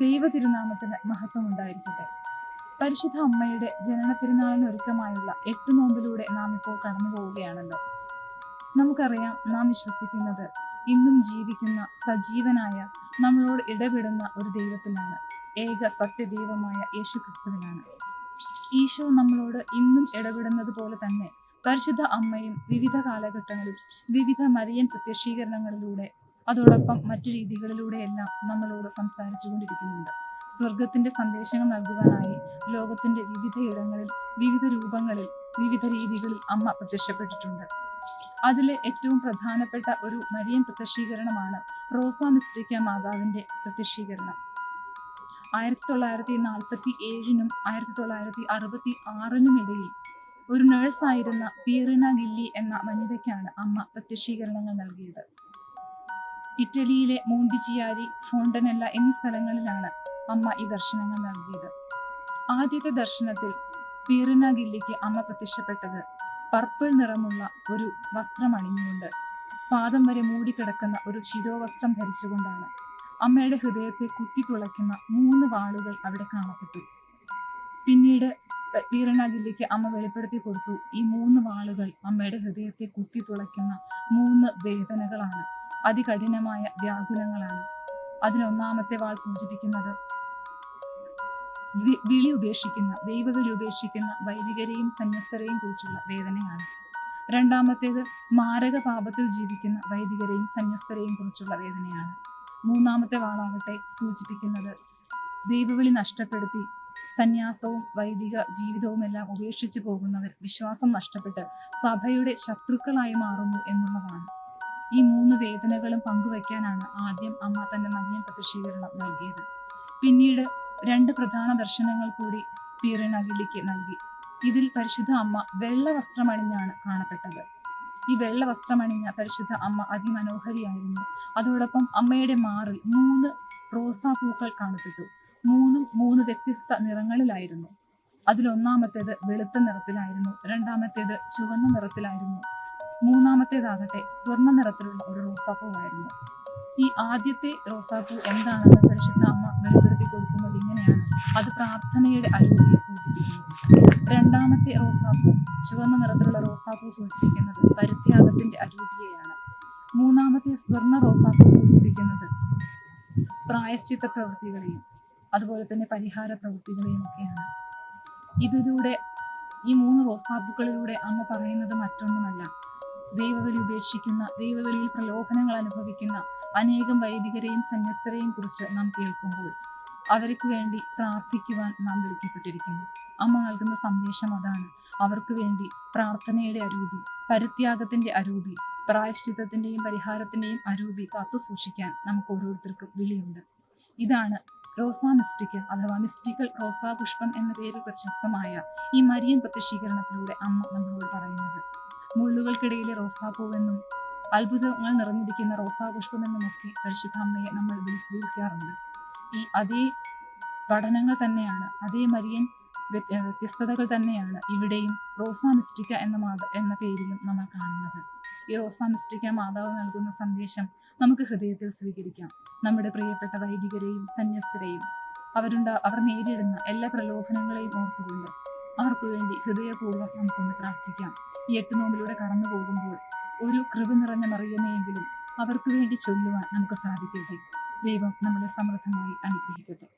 ദൈവ തിരുനാമത്തിന് മഹത്വം ഉണ്ടായിരിക്കട്ടെ പരിശുദ്ധ അമ്മയുടെ ജനന തിരുനാളിന് ഒരുക്കമായുള്ള എട്ട് നോമ്പിലൂടെ നാം ഇപ്പോൾ കടന്നു പോവുകയാണല്ലോ. നമുക്കറിയാം നാം വിശ്വസിക്കുന്നത് ഇന്നും ജീവിക്കുന്ന സജീവനായ നമ്മളോട് ഇടപെടുന്ന ഒരു ദൈവത്തിലാണ്. ഏക സത്യദൈവമായ യേശു ക്രിസ്തുവിനാണ് ഈശോ നമ്മളോട് ഇന്നും ഇടപെടുന്നത് പോലെ തന്നെ പരിശുദ്ധ അമ്മയും വിവിധ കാലഘട്ടങ്ങളിൽ വിവിധ മരിയൻ പ്രത്യക്ഷീകരണങ്ങളിലൂടെ അതോടൊപ്പം മറ്റു രീതികളിലൂടെയെല്ലാം നമ്മളോട് സംസാരിച്ചു കൊണ്ടിരിക്കുന്നുണ്ട് സ്വർഗത്തിന്റെ സന്ദേശങ്ങൾ നൽകുവാനായി ലോകത്തിന്റെ വിവിധ ഇടങ്ങളിൽ വിവിധ രൂപങ്ങളിൽ വിവിധ രീതികളിൽ അമ്മ പ്രത്യക്ഷപ്പെട്ടിട്ടുണ്ട്. അതിലെ ഏറ്റവും പ്രധാനപ്പെട്ട ഒരു മരിയൻ പ്രത്യക്ഷീകരണമാണ് റോസ മിസ്റ്റിക്ക മാതാവിന്റെ പ്രത്യക്ഷീകരണം. ആയിരത്തി തൊള്ളായിരത്തി നാൽപ്പത്തി ഏഴിനും ആയിരത്തി തൊള്ളായിരത്തി അറുപത്തി ആറിനും ഇടയിൽ ഒരു നഴ്സായിരുന്ന പീറിന ഗില്ലി എന്ന വനിതയ്ക്കാണ് അമ്മ പ്രത്യക്ഷീകരണങ്ങൾ നൽകിയത്. ഇറ്റലിയിലെ മോണ്ടിച്ചിയാരി ഫോണ്ടനല്ല എന്നീ സ്ഥലങ്ങളിലാണ് അമ്മ ഈ ദർശനങ്ങൾ നൽകിയത്. ആദ്യത്തെ ദർശനത്തിൽ പീറിന ഗില്ലിക്ക് അമ്മ പ്രത്യക്ഷപ്പെട്ടത് പർപ്പിൾ നിറമുള്ള ഒരു വസ്ത്രം അണിഞ്ഞുകൊണ്ട് പാദം വരെ മൂടിക്കിടക്കുന്ന ഒരു ശിരോവസ്ത്രം ധരിച്ചുകൊണ്ടാണ് അമ്മയുടെ ഹൃദയത്തെ കുത്തി തുളയ്ക്കുന്ന മൂന്ന് വാളുകൾ അവിടെ കാണപ്പെട്ടു പിന്നീട് വീരണാഗില്ലിക്ക് ഗില്ലിക്ക് അമ്മ വെളിപ്പെടുത്തി കൊടുത്തു ഈ മൂന്ന് വാളുകൾ അമ്മയുടെ ഹൃദയത്തെ കുത്തി തുളയ്ക്കുന്ന മൂന്ന് വേദനകളാണ്. അതികഠിനമായ വ്യാകുലങ്ങളാണ്. അതിലൊന്നാമത്തെ വാൾ സൂചിപ്പിക്കുന്നത് വിളി ഉപേക്ഷിക്കുന്ന ദൈവവിളി ഉപേക്ഷിക്കുന്ന വൈദികരെയും സന്യസ്തരെയും കുറിച്ചുള്ള വേദനയാണ്. രണ്ടാമത്തേത് മാരക പാപത്തിൽ ജീവിക്കുന്ന വൈദികരെയും സന്യസ്തരെയും കുറിച്ചുള്ള വേദനയാണ്. മൂന്നാമത്തെ വാളാകട്ടെ സൂചിപ്പിക്കുന്നത് ദൈവവിളി നഷ്ടപ്പെടുത്തി സന്യാസവും വൈദിക ജീവിതവും എല്ലാം ഉപേക്ഷിച്ചു പോകുന്നവർ വിശ്വാസം നഷ്ടപ്പെട്ട് സഭയുടെ ശത്രുക്കളായി മാറുന്നു എന്നുള്ളതാണ്. ഈ മൂന്ന് വേദനകളും പങ്കുവയ്ക്കാനാണ് ആദ്യം അമ്മ തന്റെ മരിയൻ പ്രതിഷീകരണം നൽകിയത്. പിന്നീട് രണ്ട് പ്രധാന ദർശനങ്ങൾ കൂടി പീറിനകിലിക്ക് നൽകി. ഇതിൽ പരിശുദ്ധ അമ്മ വെള്ള വസ്ത്രമണിഞ്ഞാണ് കാണപ്പെട്ടത്. ഈ വെള്ള വസ്ത്രമണിഞ്ഞ പരിശുദ്ധ അമ്മ അതിമനോഹരിയായിരുന്നു. അതോടൊപ്പം അമ്മയുടെ മാറിൽ മൂന്ന് റോസാ പൂക്കൾ കാണപ്പെട്ടു. മൂന്നും മൂന്ന് വ്യത്യസ്ത നിറങ്ങളിലായിരുന്നു. അതിലൊന്നാമത്തേത് വെളുത്ത നിറത്തിലായിരുന്നു. രണ്ടാമത്തേത് ചുവന്ന നിറത്തിലായിരുന്നു. മൂന്നാമത്തേതാകട്ടെ സ്വർണ നിറത്തിലുള്ള ഒരു റോസാപ്പൂവായിരുന്നു. ഈ ആദ്യത്തെ റോസാപ്പൂ എന്താണെന്ന് പരിശുദ്ധ അമ്മ വെളിപ്പെടുത്തി കൊടുക്കുന്നത് ഇങ്ങനെയാണ്. അത് പ്രാർത്ഥനയുടെ അരുവിയെ സൂചിപ്പിക്കുന്നത്. രണ്ടാമത്തെ റോസാപ്പൂ ചുവന്ന നിറത്തിലുള്ള റോസാപ്പൂ സൂചിപ്പിക്കുന്നത് പരിത്യാഗത്തിന്റെ അരൂപിയെയാണ്. മൂന്നാമത്തെ സ്വർണ റോസാപ്പൂ സൂചിപ്പിക്കുന്നത് പ്രായശ്ചിത്ത പ്രവൃത്തികളെയും അതുപോലെ തന്നെ പരിഹാര പ്രവൃത്തികളെയും ഒക്കെയാണ്. ഇതിലൂടെ ഈ മൂന്ന് റോസാപ്പൂക്കളിലൂടെ അമ്മ പറയുന്നത് മറ്റൊന്നുമല്ല. ദൈവവിളി ഉപേക്ഷിക്കുന്ന ദൈവവിളിയിൽ പ്രലോഭനങ്ങൾ അനുഭവിക്കുന്ന അനേകം വൈദികരെയും സന്യസ്തരെയും കുറിച്ച് നാം കേൾക്കുമ്പോൾ അവർക്ക് വേണ്ടി പ്രാർത്ഥിക്കുവാൻ നാം വിളിക്കപ്പെട്ടിരിക്കുന്നു. അമ്മ നൽകുന്ന സന്ദേശം അതാണ്. അവർക്ക് വേണ്ടി പ്രാർത്ഥനയുടെ അരൂപി പരിത്യാഗത്തിന്റെ അരൂപി പ്രായശ്ചിത്തത്തിന്റെയും പരിഹാരത്തിന്റെയും അരൂപി കാത്തു സൂക്ഷിക്കാൻ നമുക്ക് ഓരോരുത്തർക്കും വിളിയുണ്ട്. ഇതാണ് റോസാ മിസ്റ്റിക്കൽ അഥവാ മിസ്റ്റിക്കൽ റോസാ പുഷ്പം എന്ന പേരിൽ പ്രശസ്തമായ ഈ മരിയൻ പ്രത്യക്ഷീകരണത്തിലൂടെ അമ്മ നമ്മളോട് പറയുന്നത്. മുള്ളുകൾക്കിടയിലെ റോസാപ്പൂവെന്നും അത്ഭുതങ്ങൾ നിറഞ്ഞിരിക്കുന്ന റോസാപുഷ്പമെന്നും ഒക്കെ പരിശുദ്ധ അമ്മയെ നമ്മൾ വിളി- വിളിക്കാറുണ്ട് ഈ അതേ പഠനങ്ങൾ തന്നെയാണ് അതേ മരിയൻ വ്യത്യസ്തതകൾ തന്നെയാണ് ഇവിടെയും റോസാ മിസ്റ്റിക്ക എന്ന മാത എന്ന പേരിലും നമ്മൾ കാണുന്നത്. ഈ റോസാ മിസ്റ്റിക്ക മാതാവ് നൽകുന്ന സന്ദേശം നമുക്ക് ഹൃദയത്തിൽ സ്വീകരിക്കാം. നമ്മുടെ പ്രിയപ്പെട്ട വൈദികരെയും സന്യസ്തരെയും അവരുണ്ട അവർ നേരിടുന്ന എല്ലാ പ്രലോഭനങ്ങളെയും ഓർത്തുകൊണ്ട് അവർക്ക് വേണ്ടി ഹൃദയപൂർവം നമുക്കൊന്ന് പ്രാർത്ഥിക്കാം. ഈ എട്ട് നോമ്പിലൂടെ കടന്നു പോകുമ്പോൾ ഒരു കൃപ നിറഞ്ഞ മറിയുന്നെങ്കിലും അവർക്ക് വേണ്ടി ചൊല്ലുവാൻ നമുക്ക് സാധിക്കട്ടെ. ദൈവം നമ്മളെ സമൃദ്ധമായി അനുഗ്രഹിക്കട്ടെ.